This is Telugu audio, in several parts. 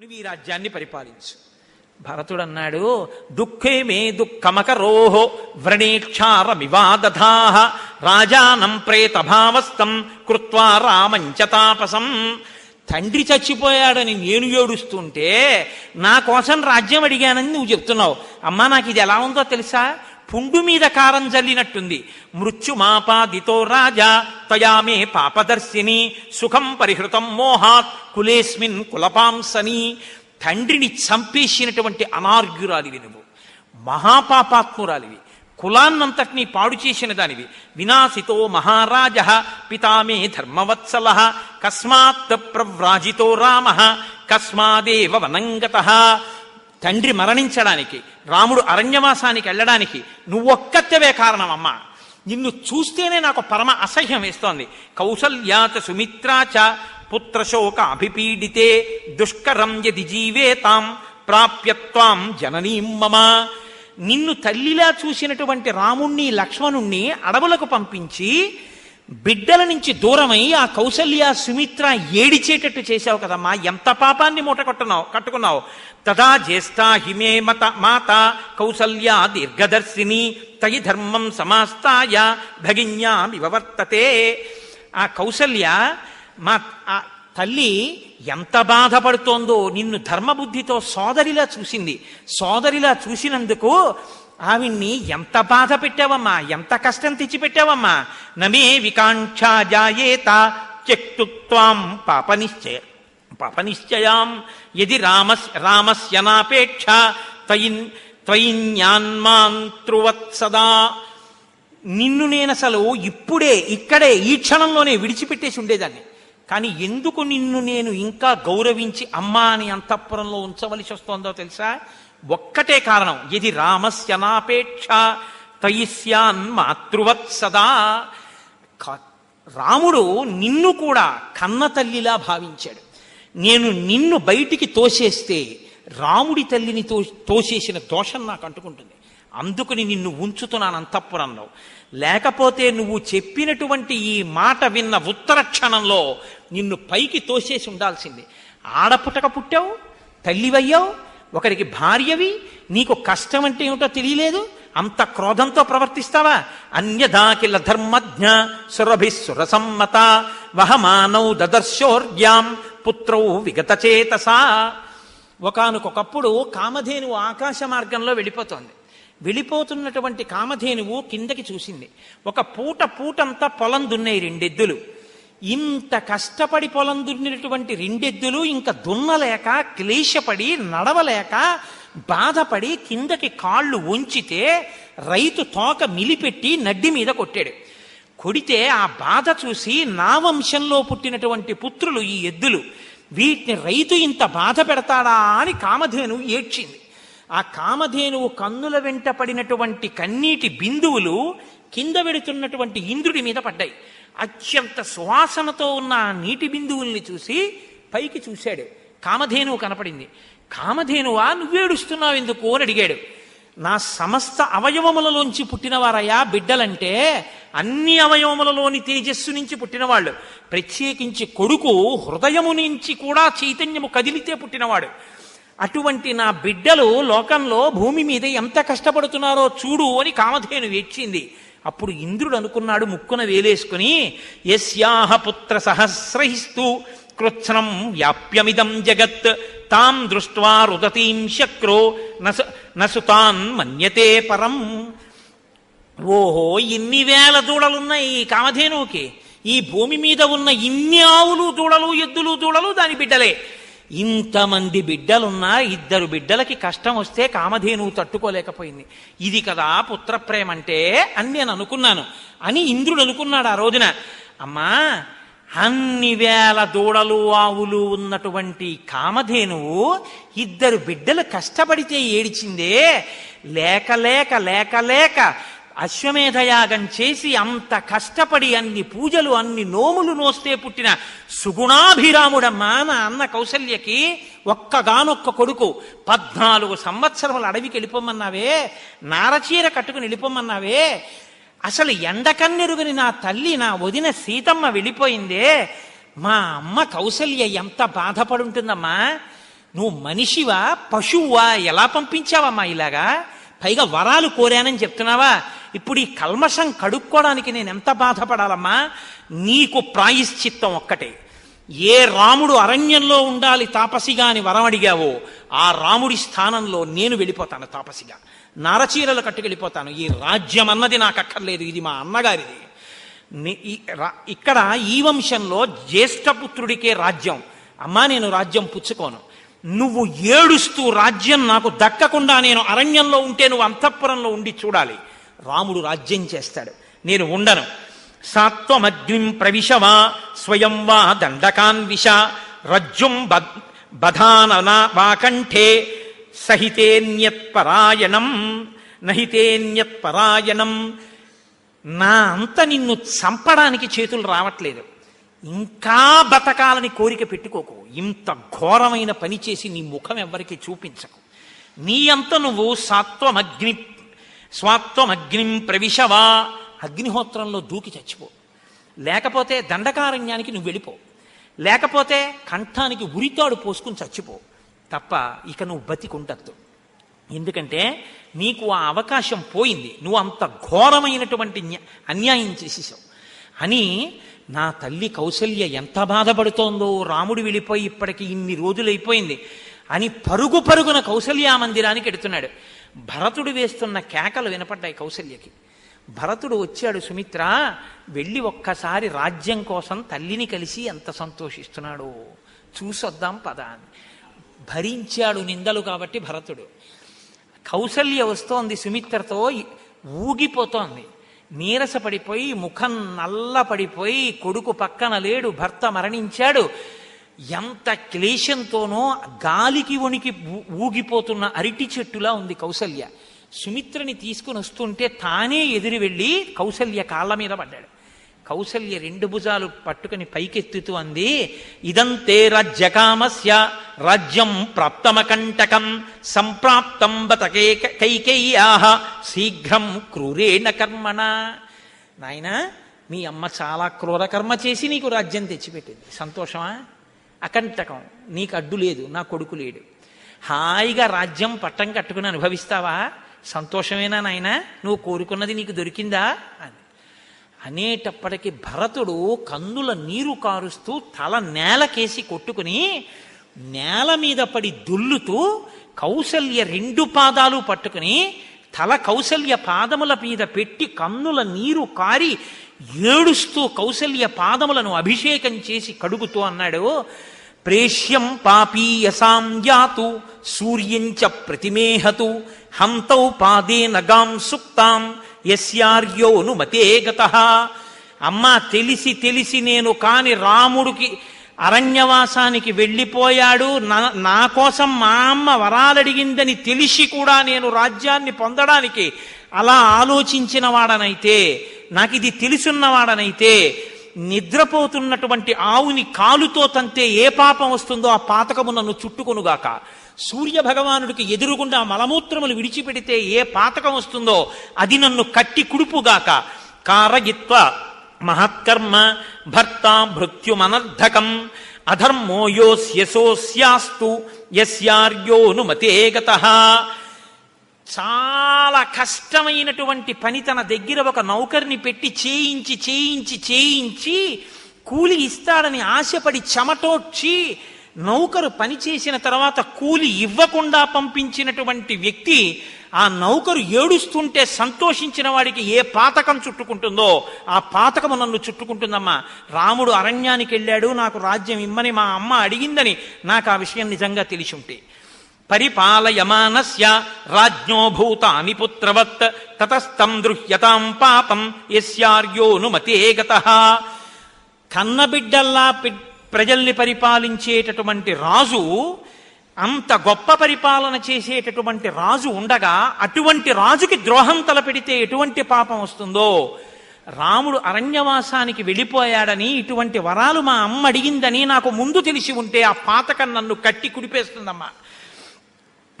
నువ్వు ఈ రాజ్యాన్ని పరిపాలించు. భరతుడు అన్నాడు దుఃఖే మే దుఃఖమకరోహో వ్రణేక్షారమివాదధా రాజానం ప్రేతభావస్థం కృత్వా రామంచ తాపసం. తండ్రి చచ్చిపోయాడని నేను ఏడుస్తుంటే నా కోసం రాజ్యం అడిగానని నువ్వు చెప్తున్నావు. అమ్మా నాకు ఇది ఎలా ఉందో తెలుసా? పుండు మీద కారం జల్లినట్టుంది. మృత్యుమాపాదితో రాజా తయామే పాపదర్శిని సుఖం పరిహృతం మోహాత్ కులేస్మిన్ కులపాంసని. తండ్రిని చంపేసినటువంటి అనార్ఘ్యురాలివి నువ్వు. మహాపాపాత్మురాలివి. కులాన్నంతటినీ పాడు చేసిన దానివి. వినాశితో మహారాజ పితామే ధర్మవత్సల కస్మాత్ ప్రవ్రాజితో రామ కస్మాదేవ వనంగత. తండ్రి మరణించడానికి రాముడు అరణ్యవాసానికి వెళ్ళడానికి నువ్వొక్కత్తవే కారణం అమ్మా నిన్ను చూస్తేనే నాకు పరమ అసహ్యం వేస్తోంది. కౌసల్యాచ సుమిత్రాచ పుత్రశోక అభిపీడితే దుష్కరం యది జీవేతాం ప్రాప్యత్వాం జననీం మమ. నిన్ను తల్లిలా చూసినటువంటి రాముణ్ణి లక్ష్మణుణ్ణి అడవులకు పంపించి బిడ్డల నుంచి దూరమై ఆ కౌసల్య సుమిత్ర ఏడిచేటట్టు చేశావు కదమ్మా. ఎంత పాపాన్ని మూట కట్టున్నావు కట్టుకున్నావు. తదా జ్యేష్ఠా హిమే మత మాత కౌసల్య దీర్ఘదర్శిని తయి ధర్మం సమాస్తాయ భగిన్యా వివర్తతే ఆ కౌసల్య మా ఆ తల్లి ఎంత బాధపడుతోందో నిన్ను ధర్మబుద్ధితో సోదరిలా చూసింది. సోదరిలా చూసినందుకు ఆవిడ్ని ఎంత బాధ పెట్టావమ్మా? ఎంత కష్టం తెచ్చిపెట్టావమ్మా? నమే వికాంక్ష జాయేత త్యక్తుత్వాం పాపనిశ్చయ పాపనిశ్చయాం. యది రామస్ రామస్యనాపేక్ష తయిన్ త్వయిన్యాన్మాంతృవత్సదా నిన్ను నేను అసలు ఇప్పుడే ఇక్కడే ఈ క్షణంలోనే విడిచిపెట్టేసి ఉండేదాన్ని. కానీ ఎందుకు నిన్ను నేను ఇంకా గౌరవించి అమ్మా అని అంతఃపురంలో ఉంచవలసి వస్తోందో తెలుసా? ఒక్కటే కారణం. ఇది రామస్యనాపేక్ష. తయిస్యాన్ మాతృవత్ సదా. క- రాముడు నిన్ను కూడా కన్న తల్లిలా భావించాడు. నేను నిన్ను బయటికి తోసేస్తే రాముడి తల్లిని తో తోసేసిన దోషం నాకు అంటుకుంటుంది. అందుకని నిన్ను ఉంచుతున్నాను అంతఃపురంలో. లేకపోతే నువ్వు చెప్పినటువంటి ఈ మాట విన్న ఉత్తర క్షణంలో నిన్ను పైకి తోసేసి ఉండాల్సింది. ఆడపుటక పుట్టావు తల్లివయ్యావు ఒకరికి భార్యవి నీకు కష్టం అంటే ఏమిటో తెలియలేదు? అంత క్రోధంతో ప్రవర్తిస్తావా? అన్యదాకిల ధర్మజ్ఞ సురభిసురసమ్మత వహమానౌ దదర్శోర్యాం పుత్రౌ విగతచేతసా ఒకనకొకప్పుడు కామధేనువు ఆకాశ మార్గంలో వెళ్ళిపోతోంది. వెళ్ళిపోతున్నటువంటి కామధేనువు కిందకి చూసింది. ఒక పూట పూటంతా పొలం దున్నాయి రెండెద్దులు. ఇంత కష్టపడి పొలం దున్నినటువంటి రెండెద్దులు ఇంకా దున్నలేక క్లేశపడి నడవలేక బాధపడి కిందకి కాళ్ళు ఉంచితే రైతు తోక మిలిపెట్టి నడ్డి మీద కొట్టాడు. కొడితే ఆ బాధ చూసి నా వంశంలో పుట్టినటువంటి పుత్రులు ఈ ఎద్దులు. వీటిని రైతు ఇంత బాధ పెడతాడా అని కామధేను ఏడ్చింది. ఆ కామధేనువు కన్నుల వెంట పడినటువంటి కన్నీటి బిందువులు కింద వెడుతున్నటువంటి ఇంద్రుడి మీద పడ్డాయి. అత్యంత సువాసనతో ఉన్న ఆ నీటి బిందువుల్ని చూసి పైకి చూశాడు. కామధేనువు కనపడింది. కామధేనువా నువ్వేడుస్తున్నావు ఎందుకు అని అడిగాడు. నా సమస్త అవయవములలోంచి పుట్టినవారయ్యా బిడ్డలంటే అన్ని అవయవములలోని తేజస్సు నుంచి పుట్టినవాళ్ళు. ప్రత్యేకించి కొడుకు హృదయము నుంచి కూడా చైతన్యము కదిలితే పుట్టినవాడు. అటువంటి నా బిడ్డలు లోకంలో భూమి మీద ఎంత కష్టపడుతున్నారో చూడు అని కామధేను వేచింది అప్పుడు ఇంద్రుడు అనుకున్నాడు ముక్కున వేలేసుకుని యస్యాహ పుత్ర సహస్రహిస్తూ కృత్స్నం వ్యాప్యమిదం జగత్ తాం దృష్ట్వా రుదతీం శక్రో నసు నసుతాన్ మన్యతే పరం. ఓహో ఇన్ని వేల దూడలున్నాయి ఈ కామధేనువుకి. ఈ భూమి మీద ఉన్న ఇన్ని ఆవులు దూడలు ఎద్దులు దూడలు దాని బిడ్డలే. ఇంతమంది బిడ్డలున్నా ఇద్దరు బిడ్డలకి కష్టం వస్తే కామధేనువు తట్టుకోలేకపోయింది. ఇది కదా పుత్రప్రేమ అంటే అని నేను అనుకున్నాను. అని ఇంద్రుడు అనుకున్నాడు ఆ రోజున. అమ్మా అన్ని వేల దూడలు ఆవులు ఉన్నటువంటి కామధేనువు ఇద్దరు బిడ్డలు కష్టపడితే ఏడిచిందే. లేక లేక లేక లేక అశ్వమేధయాగం చేసి అంత కష్టపడి అన్ని పూజలు అన్ని నోములు నోస్తే పుట్టిన సుగుణాభిరాముడమ్మా నా అన్న కౌశల్యకి ఒక్కగానొక్క కొడుకు. పద్నాలుగు సంవత్సరములు అడవికి వెళ్ళిపోమన్నావే నారచీర కట్టుకుని వెళ్ళిపోమన్నావే. అసలు ఎండకన్నెరుగని నా తల్లి నా వదిన సీతమ్మ వెళ్ళిపోయిందే. మా అమ్మ కౌశల్య ఎంత బాధపడుంటుందమ్మా. నువ్వు మనిషివా పశువువా ఎలా పంపించావమ్మా ఇలాగా? పైగా వరాలు కోరానని చెప్తున్నావా? ఇప్పుడు ఈ కల్మషం కడుక్కోవడానికి నేను ఎంత బాధపడాలమ్మా? నీకు ప్రాయశ్చిత్తం ఒక్కటే. ఏ రాముడు అరణ్యంలో ఉండాలి తాపసిగా అని వరం అడిగావో ఆ రాముడి స్థానంలో నేను వెళ్ళిపోతాను తాపసిగా. నారచీరలు కట్టుకెళ్ళిపోతాను. ఈ రాజ్యం అన్నది నాకు అక్కర్లేదు ఇది మా అన్నగారిది. ఇక్కడ ఈ వంశంలో జ్యేష్ఠపుత్రుడికే రాజ్యం. అమ్మా నేను రాజ్యం పుచ్చుకోను. నువ్వు ఏడుస్తూ రాజ్యం నాకు దక్కకుండా నేను అరణ్యంలో ఉంటే నువ్వు అంతఃపురంలో ఉండి చూడాలి. రాముడు రాజ్యం చేస్తాడు. నేను ఉండను. సాత్వమగ్నిం ప్రవిశవా స్వయం వా దండకాన్విష రజ్జుం బద్ వాకంఠే సహితేన్యత్పరాయణం నహితేన్యత్పరాయణం నా అంత నిన్ను చంపడానికి చేతులు రావట్లేదు. ఇంకా బతకాలని కోరిక పెట్టుకోకు. ఇంత ఘోరమైన పని చేసి నీ ముఖం ఎవ్వరికి చూపించకు. నీ అంత నువ్వు సాత్వమగ్ని స్వాత్వమగ్నిం ప్రవిశవా. అగ్నిహోత్రంలో దూకి చచ్చిపో. లేకపోతే దండకారణ్యానికి నువ్వు వెళ్ళిపో. లేకపోతే కంఠానికి ఉరితాడు పోసుకుని చచ్చిపో. తప్ప ఇక నువ్వు బతికుండద్దు. ఎందుకంటే నీకు ఆ అవకాశం పోయింది. నువ్వు అంత ఘోరమైనటువంటి అన్యాయం చేసేసావు. అని నా తల్లి కౌసల్య ఎంత బాధపడుతోందో రాముడు వెళ్ళిపోయి ఇప్పటికి ఇన్ని రోజులైపోయింది అని పరుగు పరుగున కౌశల్యా మందిరానికి ఎడుతున్నాడు. భరతుడు వేస్తున్న కేకలు వినపడ్డాయి కౌసల్యకి భరతుడు వచ్చాడు సుమిత్ర వెళ్ళి ఒక్కసారి రాజ్యం కోసం తల్లిని కలిసి ఎంత సంతోషిస్తున్నాడో చూసొద్దాం పద అని. భరించాడు నిందలు కాబట్టి భరతుడు. కౌసల్య వస్తోంది సుమిత్రతో ఊగిపోతోంది. నీరసపడిపోయి ముఖం నల్లపడిపోయి కొడుకు పక్కన లేడు భర్త మరణించాడు. ఎంత క్లేశంతోనో గాలికి వణికి ఊగిపోతున్న అరటి చెట్టులా ఉంది కౌసల్య. సుమిత్రని తీసుకుని వస్తుంటే తానే ఎదురు వెళ్ళి కౌసల్య కాళ్ళ మీద పడ్డాడు. కౌసల్య రెండు భుజాలు పట్టుకుని పైకెత్తుతూ అంది ఇదంతే రాజ్యకామస్య రాజ్యం ప్రాప్తమకంటకం సంప్రాప్తం బతకే కైకేయ్యా శీఘ్రం క్రూరేణ కర్మణ. నాయనా మీ అమ్మ చాలా క్రూర కర్మ చేసి నీకు రాజ్యం తెచ్చిపెట్టింది. సంతోషమా? అకంటకం. నీకు అడ్డు లేదు నా కొడుకు లేడు. హాయిగా రాజ్యం పట్టం కట్టుకుని అనుభవిస్తావా? సంతోషమేనా నాయనా? నువ్వు కోరుకున్నది నీకు దొరికిందా? అని అనేటప్పటికీ భరతుడు కన్నుల నీరు కారుస్తూ తల నేలకేసి కొట్టుకుని నేల మీద పడి దుల్లుతూ కౌసల్య రెండు పాదాలు పట్టుకుని తల కౌశల్య పాదముల మీద పెట్టి కన్నుల నీరు కారి ఏడుస్తూ కౌసల్య పాదములను అభిషేకం చేసి కడుగుతూ అన్నాడు. ప్రేష్యం పాపీయసాం జాతు సూర్యంచ ప్రతిమేహతు హంతౌ పాదే నగాం సుక్తాం యస్యార్యోను మతేగత గత అమ్మా తెలిసి తెలిసి నేను కాని రాముడికి అరణ్యవాసానికి వెళ్ళిపోయాడు. నా నా కోసం మా అమ్మ వరాలడిగిందని తెలిసి కూడా నేను రాజ్యాన్ని పొందడానికి అలా ఆలోచించిన వాడనైతే నాకు ఇది తెలుసున్నవాడనైతే నిద్రపోతున్నటువంటి ఆవుని కాలుతో తంతే ఏ పాపం వస్తుందో ఆ పాతకము నన్ను చుట్టుకొనుగాక. సూర్య భగవానుడికి ఎదురుగుండా మలమూత్రములు విడిచిపెడితే ఏ పాతకం వస్తుందో అది నన్ను కట్టి కుడుపుగాక. కారగిత్వ మహత్కర్మ భర్త భృత్యుమనర్ధకం అధర్మో యోస్యసోస్యాస్తు యస్యార్యోనుమతే గతః చాలా కష్టమైనటువంటి పని తన దగ్గర ఒక నౌకర్ని పెట్టి చేయించి చేయించి చేయించి కూలి ఇస్తాడని ఆశపడి చెమటోడ్చి నౌకరు పని చేసిన తర్వాత కూలి ఇవ్వకుండా పంపించినటువంటి వ్యక్తి ఆ నౌకరు ఏడుస్తుంటే సంతోషించిన వాడికి ఏ పాతకం చుట్టుకుంటుందో ఆ పాతకము నన్ను చుట్టుకుంటుందమ్మా. రాముడు అరణ్యానికి వెళ్ళాడు నాకు రాజ్యం ఇమ్మని మా అమ్మ అడిగిందని నాకు ఆ విషయం నిజంగా తెలిసి ఉంటే పరిపాలయమానస్య రాజ్ఞో భూతాని పుత్రవత్ తతస్తం దృహ్యతాం పాపం ఎస్యార్యోనుమతే గత. కన్నబిడ్డల్లా ప్రజల్ని పరిపాలించేటటువంటి రాజు అంత గొప్ప పరిపాలన చేసేటటువంటి రాజు ఉండగా అటువంటి రాజుకి ద్రోహం తలపెడితే ఎటువంటి పాపం వస్తుందో? రాముడు అరణ్యవాసానికి వెళ్ళిపోయాడని ఇటువంటి వరాలు మా అమ్మ అడిగిందని నాకు ముందు తెలిసి ఉంటే ఆ పాతకం నన్ను కట్టి కుడిపేస్తుందమ్మా.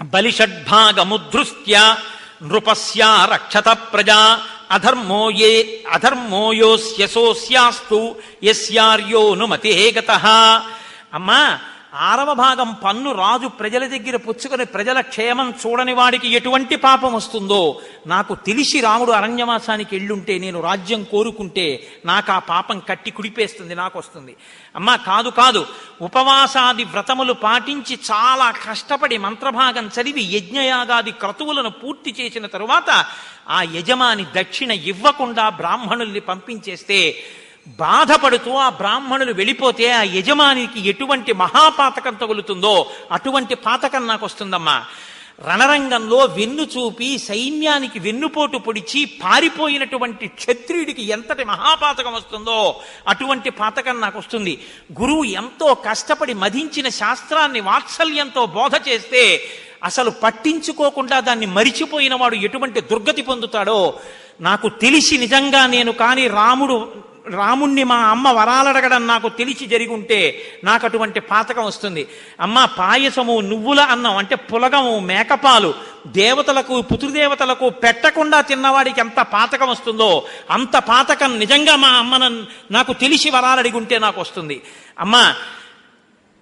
బలిషడ్భాగముద్ధృత్య నృపస్య రక్షత ప్రజా అధర్మో ఏ అధర్మో యోస్యసోస్యాస్తు యస్యార్యోనుమతే గత అమ్మా ఆరవ భాగం పన్ను రాజు ప్రజల దగ్గర పుచ్చుకొని ప్రజల క్షేమం చూడని వాడికి ఎటువంటి పాపం వస్తుందో నాకు తెలిసి రాముడు అరణ్యవాసానికి వెళ్ళుంటే నేను రాజ్యం కోరుకుంటే నాకు ఆ పాపం కట్టి కుడిపేస్తుంది నాకు వస్తుంది అమ్మా కాదు కాదు. ఉపవాసాది వ్రతములు పాటించి చాలా కష్టపడి మంత్రభాగం చదివి యజ్ఞయాగాది క్రతువులను పూర్తి చేసిన తరువాత ఆ యజమాని దక్షిణ ఇవ్వకుండా బ్రాహ్మణుల్ని పంపించేస్తే బాధపడుతూ ఆ బ్రాహ్మణులు వెళ్ళిపోతే ఆ యజమానికి ఎటువంటి మహాపాతకం తగులుతుందో అటువంటి పాతకం నాకు వస్తుందమ్మా. రణరంగంలో వెన్ను చూపి సైన్యానికి వెన్నుపోటు పొడిచి పారిపోయినటువంటి క్షత్రియుడికి ఎంతటి మహాపాతకం వస్తుందో అటువంటి పాతకం నాకు వస్తుంది. గురువు ఎంతో కష్టపడి మధించిన శాస్త్రాన్ని వాత్సల్యంతో బోధ చేస్తే అసలు పట్టించుకోకుండా దాన్ని మరిచిపోయిన వాడు ఎటువంటి దుర్గతి పొందుతాడో నాకు తెలిసి నిజంగా నేను కానీ రాముడు రాముణ్ణి మా అమ్మ వరాలడగడం నాకు తెలిసి జరిగి ఉంటే నాకు అటువంటి పాతకం వస్తుంది. అమ్మ పాయసము నువ్వుల అన్నం అంటే పులగము మేకపాలు దేవతలకు పుతృదేవతలకు పెట్టకుండా తిన్నవాడికి ఎంత పాతకం వస్తుందో అంత పాతకం నిజంగా మా అమ్మన నాకు తెలిసి వరాలడిగుంటే నాకు వస్తుంది. అమ్మా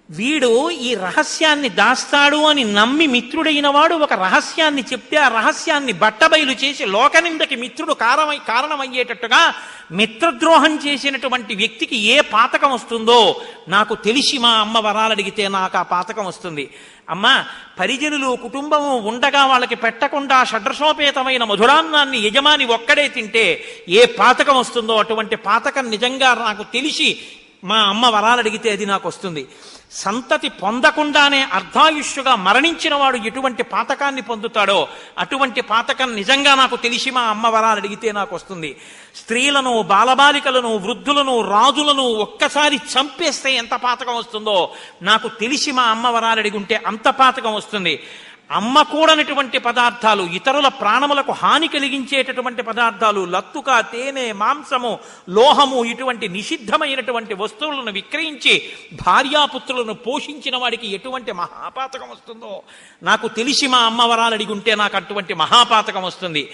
వీడు ఈ రహస్యాన్ని దాస్తాడు అని నమ్మి మిత్రుడైన వాడు ఒక రహస్యాన్ని చెప్తే ఆ రహస్యాన్ని బట్టబయలు చేసి లోకనిందకి మిత్రుడు కారణమై కారణమయ్యేటట్టుగా మిత్రద్రోహం చేసినటువంటి వ్యక్తికి ఏ పాతకం వస్తుందో నాకు తెలిసి మా అమ్మ వరాలు అడిగితే నాకు ఆ పాతకం వస్తుంది. అమ్మ పరిజనులు కుటుంబము ఉండగా వాళ్ళకి పెట్టకుండా షడ్రసోపేతమైన మధురాన్నాన్ని యజమాని ఒక్కడే తింటే ఏ పాతకం వస్తుందో అటువంటి పాతకం నిజంగా నాకు తెలిసి మా అమ్మ వరాలు అడిగితే అది నాకు వస్తుంది. సంతతి పొందకుండానే అర్ధాయుష్యుగా మరణించిన వాడు ఎటువంటి పాతకాన్ని పొందుతాడో అటువంటి పాతకం నిజంగా నాకు తెలిసి మా అమ్మ వరాలు అడిగితే నాకు వస్తుంది. స్త్రీలను బాలబాలికలను వృద్ధులను రాజులను ఒక్కసారి చంపేస్తే ఎంత పాతకం వస్తుందో నాకు తెలిసి మా అమ్మ వరాలు అడిగి ఉంటే అంత పాతకం వస్తుంది. అమ్మకూడనటువంటి పదార్థాలు ఇతరుల ప్రాణములకు హాని కలిగించేటటువంటి పదార్థాలు లత్తుక తేనె మాంసము లోహము ఇటువంటి నిషిద్ధమైనటువంటి వస్తువులను విక్రయించి భార్యాపుత్రులను పోషించిన వాడికి ఎటువంటి మహాపాతకం వస్తుందో? నాకు తెలిసి మా అమ్మవరాలు అడిగి ఉంటే నాకు అటువంటి మహాపాతకం వస్తుంది.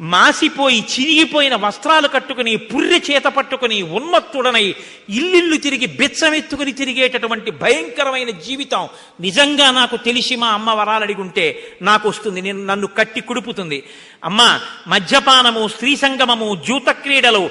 మాసిపోయి చిరిగిపోయిన వస్త్రాలు కట్టుకుని పుర్రె చేత పట్టుకుని ఉన్మత్తుడనై ఇల్లిల్లు తిరిగి బెచ్చమెత్తుకుని తిరిగేటటువంటి భయంకరమైన జీవితం నిజంగా నాకు తెలిసి మా అమ్మ వరాలు అడిగి ఉంటే నాకు వస్తుంది నేను నన్ను కట్టి కుడుపుతుంది. అమ్మ మద్యపానము స్త్రీ సంగమము జూత క్రీడలు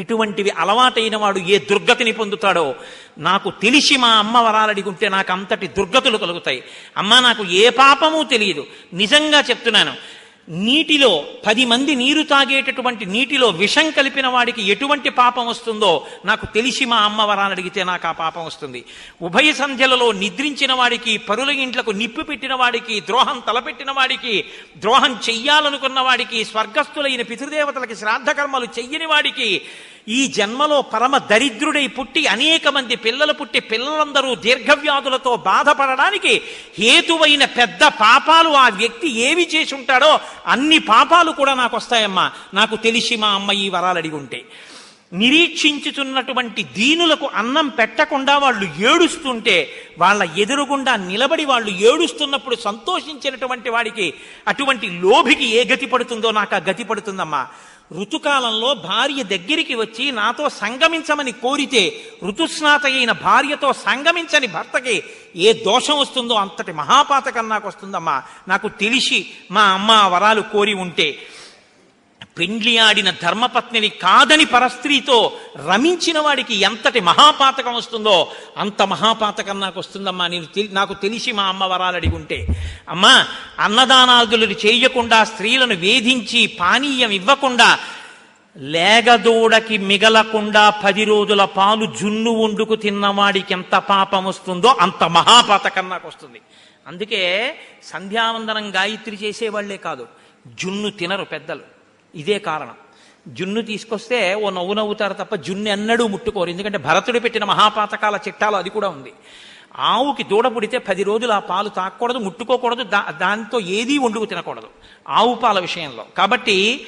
ఇటువంటివి అలవాటైన వాడు ఏ దుర్గతిని పొందుతాడో నాకు తెలిసి మా అమ్మ వరాలు అడిగుంటే నాకు అంతటి దుర్గతులు కలుగుతాయి. అమ్మ నాకు ఏ పాపమూ తెలియదు. నిజంగా చెప్తున్నాను నీటిలో పది మంది నీరు తాగేటటువంటి నీటిలో విషం కలిపిన వాడికి ఎటువంటి పాపం వస్తుందో నాకు తెలిసి మా అమ్మ అడిగితే నాకు ఆ పాపం వస్తుంది. ఉభయ సంధ్యలలో నిద్రించిన వాడికి పరుల ఇంట్లకు నిప్పు పెట్టిన వాడికి ద్రోహం తలపెట్టిన వాడికి ద్రోహం చెయ్యాలనుకున్న వాడికి స్వర్గస్థులైన పితృదేవతలకి శ్రాద్ధకర్మలు చెయ్యని వాడికి ఈ జన్మలో పరమ దరిద్రుడై పుట్టి అనేక మంది పిల్లలు పుట్టి పిల్లలందరూ దీర్ఘవ్యాధులతో బాధపడడానికి హేతువైన పెద్ద పాపాలు ఆ వ్యక్తి ఏమి చేసి ఉంటాడో అన్ని పాపాలు కూడా నాకు వస్తాయమ్మా నాకు తెలిసి మా అమ్మ ఈ వరాలు అడిగి ఉంటే. నిరీక్షించుతున్నటువంటి దీనులకు అన్నం పెట్టకుండా వాళ్ళు ఏడుస్తుంటే వాళ్ళ ఎదురుగుండా నిలబడి వాళ్ళు ఏడుస్తున్నప్పుడు సంతోషించినటువంటి వాడికి అటువంటి లోభికి ఏ గతి పడుతుందో నాకు ఆ గతి పడుతుందమ్మా. ఋతుకాలంలో భార్య దగ్గరికి వచ్చి నాతో సంగమించమని కోరితే ఋతుస్నాత అయిన భార్యతో సంగమించని భర్తకి ఏ దోషం వస్తుందో అంతటి మహాపాతకం నాకు వస్తుందమ్మా. నాకు తెలిసి మా అమ్మ వరాలు కోరి ఉంటే పెండ్లి ఆడిన ధర్మపత్నిని కాదని పరస్త్రీతో రమించిన వాడికి ఎంతటి మహాపాతకం వస్తుందో అంత మహాపాతకం నాకు వస్తుందమ్మా నేను తెలి- నాకు తెలిసి మా అమ్మ వరాలు అడిగి ఉంటే. అమ్మా అన్నదానాదులు చేయకుండా స్త్రీలను వేధించి పానీయం ఇవ్వకుండా లేగదూడకి మిగలకుండా పది రోజుల పాలు జున్ను వండుకు తిన్నవాడికి ఎంత పాపం వస్తుందో అంత మహాపాతకం నాకు వస్తుంది. అందుకే సంధ్యావందనం గాయత్రి చేసేవాళ్ళే కాదు జున్ను తినరు పెద్దలు. ఇదే కారణం. జున్ను తీసుకొస్తే ఓ నవ్వు నవ్వుతారు తప్ప జున్ను ఎన్నడూ ముట్టుకోరు. ఎందుకంటే భరతుడు పెట్టిన మహాపాతకాల చిట్టాలు అది కూడా ఉంది. ఆవుకి దూడ పుడితే పది రోజులు ఆ పాలు తాకూడదు ముట్టుకోకూడదు దా దాంతో ఏదీ వండుకు తినకూడదు. ఆవు పాల విషయంలో. కాబట్టి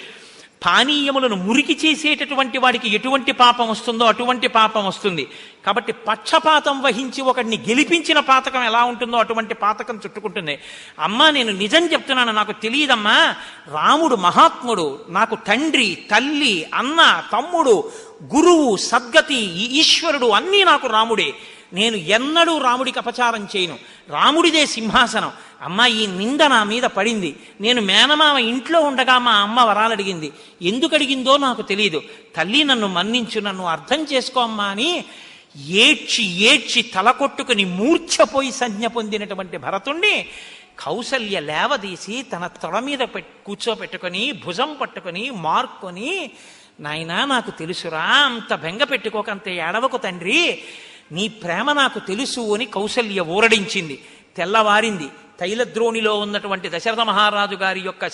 పానీయములను మురికి చేసేటటువంటి వాడికి ఎటువంటి పాపం వస్తుందో అటువంటి పాపం వస్తుంది. కాబట్టి పక్షపాతం వహించి ఒకడిని గెలిపించిన పాతకం ఎలా ఉంటుందో అటువంటి పాతకం చుట్టుకుంటుంది. అమ్మా నేను నిజం చెప్తున్నాను నాకు తెలియదమ్మా. రాముడు మహాత్ముడు నాకు తండ్రి తల్లి అన్న తమ్ముడు గురువు సద్గతి ఈశ్వరుడు అన్నీ నాకు రాముడే. నేను ఎన్నడూ రాముడికి అపచారం చేయను. రాముడిదే సింహాసనం. అమ్మ ఈ నింద నా మీద పడింది. నేను మేనమామ ఇంట్లో ఉండగా మా అమ్మ వరాలు అడిగింది. ఎందుకు అడిగిందో నాకు తెలియదు తల్లి నన్ను మన్నించు నన్ను అర్థం చేసుకో అమ్మా అని ఏడ్చి ఏడ్చి తల కొట్టుకుని మూర్ఛపోయి సంజ్ఞ పొందినటువంటి భరతుణ్ణి కౌసల్య లేవదీసి తన తొడ మీద పెట్ కూర్చోపెట్టుకొని భుజం పట్టుకొని మార్కొని నాయనా నాకు తెలుసురా అంత బెంగ పెట్టుకోకంత ఏడవకు తండ్రి. నీ ప్రేమ నాకు తెలుసు అని కౌసల్య ఊరడించింది. తెల్లవారింది. తైలద్రోణిలో ఉన్నటువంటి దశరథ మహారాజు గారి యొక్క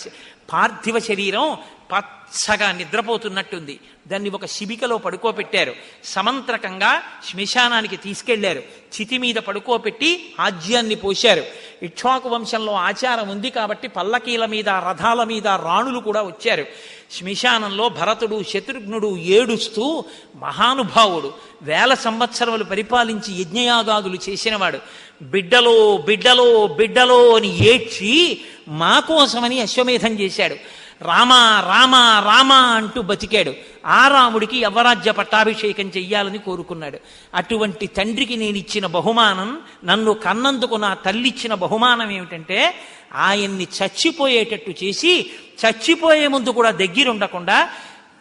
పార్థివ శరీరం పచ్చగా నిద్రపోతున్నట్టుంది. దాన్ని ఒక శిబికలో పడుకోబెట్టారు. సమంత్రకంగా శ్మశానానికి తీసుకెళ్ళారు. చితి మీద పడుకోబెట్టి ఆజ్యాన్ని పోశారు. ఇక్ష్వాకు వంశంలో ఆచారం ఉంది కాబట్టి పల్లకీల మీద రథాల మీద రాణులు కూడా వచ్చారు. శ్మశానంలో భరతుడు శత్రుఘ్నుడు ఏడుస్తూ మహానుభావుడు వేల సంవత్సరములు పరిపాలించి యజ్ఞయాగాదులు చేసినవాడు. బిడ్డలో బిడ్డలో బిడ్డలో అని ఏడ్చి మా కోసమని అశ్వమేధం చేశాడు. రామ రామ రామ అంటూ బతికాడు. ఆ రాముడికి యవరాజ్య పట్టాభిషేకం చెయ్యాలని కోరుకున్నాడు. అటువంటి తండ్రికి నేను ఇచ్చిన బహుమానం నన్ను కన్నందుకు నా తల్లిచ్చిన బహుమానం ఏమిటంటే ఆయన్ని చచ్చిపోయేటట్టు చేసి చచ్చిపోయే ముందు కూడా దగ్గరుండకుండా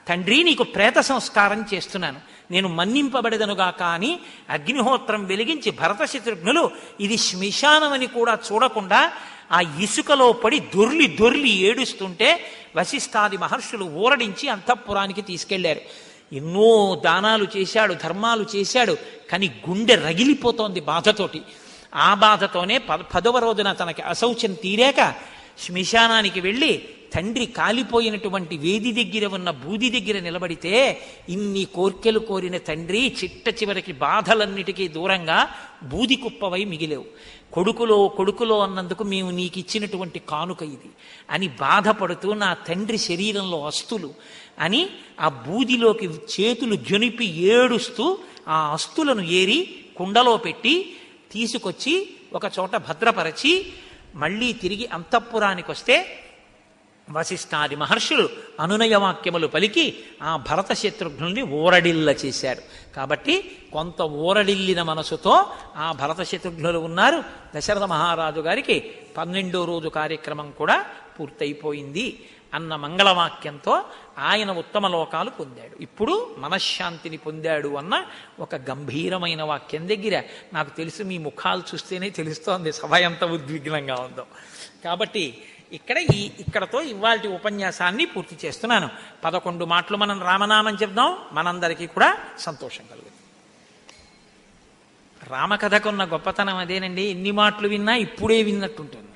తండ్రి నీకు ప్రేత సంస్కారం చేస్తున్నాను. నేను మన్నింపబడదనుగా కానీ అగ్నిహోత్రం వెలిగించి భరత శత్రుఘ్నులు ఇది శ్మశానమని కూడా చూడకుండా ఆ ఇసుకలో పడి దొర్లి దొర్లి ఏడుస్తుంటే వశిష్ఠాది మహర్షులు ఊరడించి అంతఃపురానికి తీసుకెళ్ళారు. ఎన్నో దానాలు చేశాడు ధర్మాలు చేశాడు కానీ గుండె రగిలిపోతోంది బాధతోటి. ఆ బాధతోనే పద పదవ రోజున తనకి అశౌచం తీరాక శ్మశానానికి వెళ్ళి తండ్రి కాలిపోయినటువంటి వేది దగ్గర ఉన్న బూది దగ్గర నిలబడితే ఇన్ని కోర్కెలు కోరిన తండ్రి చిట్ట చివరికి బాధలన్నిటికీ దూరంగా బూది కుప్పవై మిగిలేవు. కొడుకులో కొడుకులో అన్నందుకు మేము నీకు ఇచ్చినటువంటి కానుక ఇది అని బాధపడుతూ నా తండ్రి శరీరంలో అస్తులు అని ఆ బూదిలోకి చేతులు జొనిపి ఏడుస్తూ ఆ అస్తులను ఏరి కుండలో పెట్టి తీసుకొచ్చి ఒక చోట భద్రపరచి మళ్ళీ తిరిగి అంతఃపురానికి వస్తే వశిష్ఠాది మహర్షులు అనునయ వాక్యములు పలికి ఆ భరత శత్రుఘ్నుల్ని ఊరడిల్ల చేశారు. కాబట్టి కొంత ఊరడిల్లిన మనసుతో ఆ భరత శత్రుఘ్నులు ఉన్నారు. దశరథ మహారాజు గారికి పన్నెండో రోజు కార్యక్రమం కూడా పూర్తయిపోయింది అన్న మంగళవాక్యంతో ఆయన ఉత్తమ లోకాలు పొందాడు. ఇప్పుడు మనశ్శాంతిని పొందాడు అన్న ఒక గంభీరమైన వాక్యం దగ్గర నాకు తెలుసు మీ ముఖాలు చూస్తేనే తెలుస్తోంది సభ ఎంత ఉద్విగ్నంగా ఉందో. కాబట్టి ఇక్కడ ఈ ఇక్కడతో ఇవాళ ఉపన్యాసాన్ని పూర్తి చేస్తున్నాను. పదకొండు మాటలు మనం రామనామం చెప్దాం. మనందరికీ కూడా సంతోషం కలుగుతుంది. రామకథకున్న గొప్పతనం అదేనండి. ఎన్ని మాటలు విన్నా ఇప్పుడే విన్నట్టుంటుంది.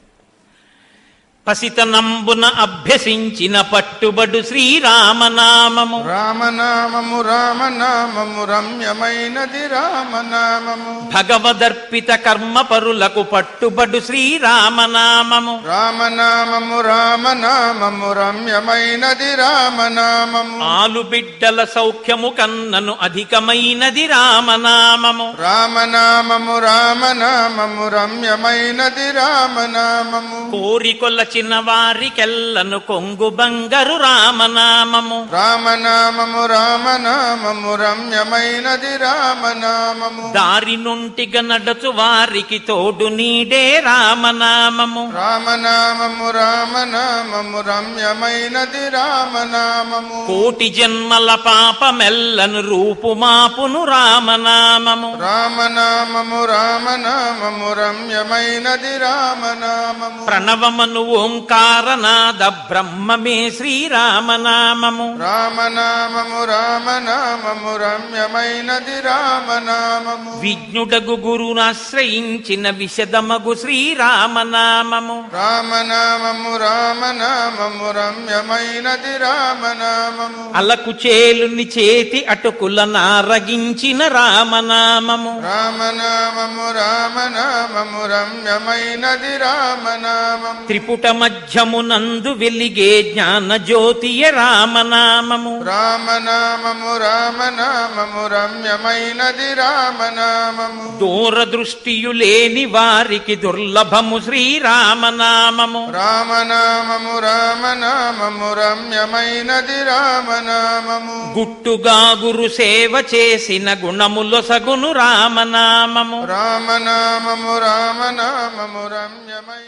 పసితనంబున అభ్యసించిన పట్టుబడు శ్రీరామనామము. రామనామము రామనామము రమ్యమైనది రామనామము. భగవదర్పిత కర్మ పరులకు పట్టుబడు శ్రీరామనామము. రామనామము రామనామము రమ్యమైనది రామనామము. ఆలు బిడ్డల సౌఖ్యము కన్నను అధికమైనది రామనామము. రామనామము రామనామము రమ్యమైనది రామనామము. కోరికొల్ల చిన్న వారికెల్లను కొంగు బంగారు రామనామము. రామనామము రామనామము రమ్యమైనది రామనామము. దారి నుంటిగా నడచు వారికి తోడు నీడే రామనామము. రామనామము రామనామము రమ్యమైనది రామనామము. కోటి జన్మల పాపమెల్లను రూపుమాపును రామనామము. రామనామము రామనామము రమ్యమైనది రామనామము. ప్రణవమను ఓంకారనాద బ్రహ్మమే శ్రీరామనామము. రామనామము రామనామము రమ్యమైనది రామనామము. విజ్ఞుడగు గురునాశ్రయించిన విశదమగు శ్రీరామనామము. రామనామము రామనామము రమ్యమైనది రామనామము. అలకు చేలుని చేతి అటుకుల నారగించిన రామనామము. రామనామము రామనామము రమ్యమైనది రామనామము. త్రిపుట మధ్యమునందు వెలిగే జ్ఞాన జ్యోతియ రామనామము. రామనామము రామనామము రమ్యమైనది రామనామము. దూరదృష్టియు లేని వారికి దుర్లభము శ్రీరామనామము. రామనామము రామనామము రమ్యమైనది రామనామము. గుట్టుగా గురు సేవ చేసిన గుణములు సగును రామనామము. రామనామము రామనామము రమ్యమై